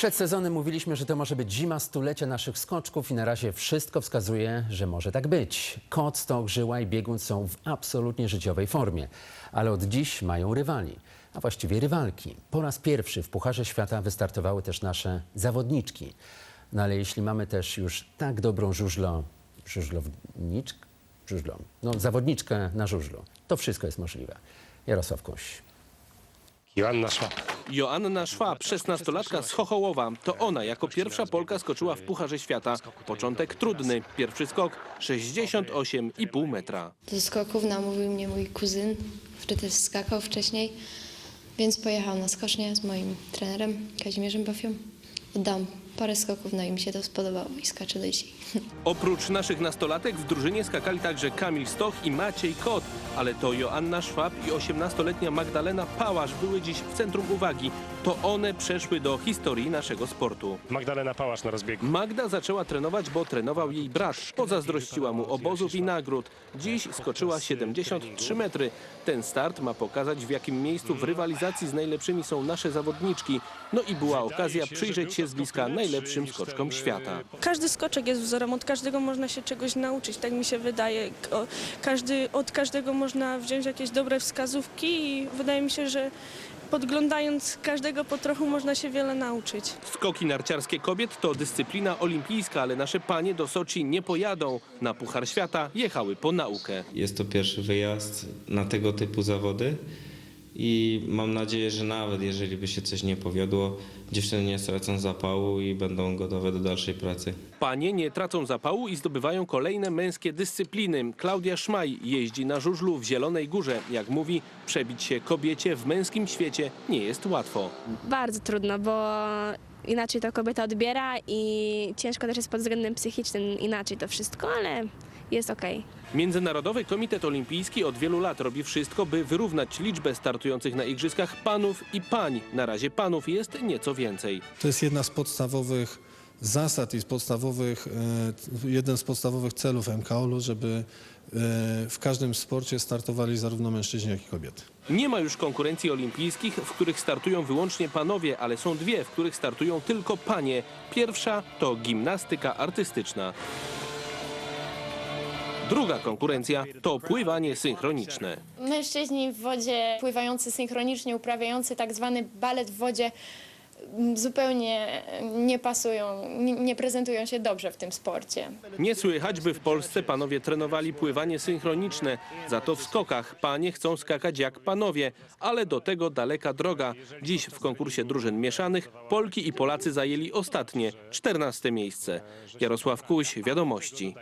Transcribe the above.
Przed sezonem mówiliśmy, że to może być zima stulecia naszych skoczków i na razie wszystko wskazuje, że może tak być. Kot, stok, żyła i biegun są w absolutnie życiowej formie, ale od dziś mają rywali, a właściwie rywalki. Po raz pierwszy w Pucharze Świata wystartowały też nasze zawodniczki. No ale jeśli mamy też już tak dobrą żużlo, żużlowniczkę, żużlą, no zawodniczkę na żużlu, to wszystko jest możliwe. Jarosław Kuś. Joanna Szwab. Joanna Szwab, 16-latka z Chochołowa. To ona jako pierwsza Polka skoczyła w Pucharze Świata. Początek trudny. Pierwszy skok 68,5 metra. Do skoków namówił mnie mój kuzyn, który też skakał wcześniej, więc pojechał na skocznię z moim trenerem Kazimierzem Bafią. Oddam parę skoków, no i mi się to spodobało i skaczę do dzisiaj. Oprócz naszych nastolatek w drużynie skakali także Kamil Stoch i Maciej Kot. Ale to Joanna Szwab i 18-letnia Magdalena Pałasz były dziś w centrum uwagi. To one przeszły do historii naszego sportu. Magdalena Pałasz na rozbiegu. Magda zaczęła trenować, bo trenował jej brat. Pozazdrościła mu obozów i nagród. Dziś skoczyła 73 metry. Ten start ma pokazać, w jakim miejscu w rywalizacji z najlepszymi są nasze zawodniczki. No i była okazja przyjrzeć się z bliska najlepszym skoczkom świata. Każdy skoczek jest wzorem, od każdego można się czegoś nauczyć, tak mi się wydaje. Każdy, od każdego można wziąć jakieś dobre wskazówki i wydaje mi się, że podglądając każdego po trochu można się wiele nauczyć. Skoki narciarskie kobiet to dyscyplina olimpijska, ale nasze panie do Soczi nie pojadą. Na Puchar Świata jechały po naukę. Jest to pierwszy wyjazd na tego typu zawody i mam nadzieję, że nawet jeżeli by się coś nie powiodło, dziewczyny nie stracą zapału i będą gotowe do dalszej pracy. Panie nie tracą zapału i zdobywają kolejne męskie dyscypliny. Klaudia Szmaj jeździ na żużlu w Zielonej Górze. Jak mówi, przebić się kobiecie w męskim świecie nie jest łatwo. Bardzo trudno, bo inaczej to kobieta odbiera i ciężko też jest pod względem psychicznym inaczej to wszystko, ale jest okej. Międzynarodowy Komitet Olimpijski od wielu lat robi wszystko, by wyrównać liczbę startujących na igrzyskach panów i pań. Na razie panów jest nieco więcej. To jest jedna z podstawowych zasad i z podstawowych, e, jeden z podstawowych celów MKOL-u, żeby e, w każdym sporcie startowali zarówno mężczyźni, jak i kobiety. Nie ma już konkurencji olimpijskich, w których startują wyłącznie panowie, ale są dwie, w których startują tylko panie. Pierwsza to gimnastyka artystyczna. Druga konkurencja to pływanie synchroniczne. Mężczyźni w wodzie pływający synchronicznie, uprawiający tak zwany balet w wodzie zupełnie nie pasują, nie, prezentują się dobrze w tym sporcie. Nie słychać, by w Polsce panowie trenowali pływanie synchroniczne. Za to w skokach panie chcą skakać jak panowie, ale do tego daleka droga. Dziś w konkursie drużyn mieszanych Polki i Polacy zajęli ostatnie, 14 miejsce. Jarosław Kuś, Wiadomości.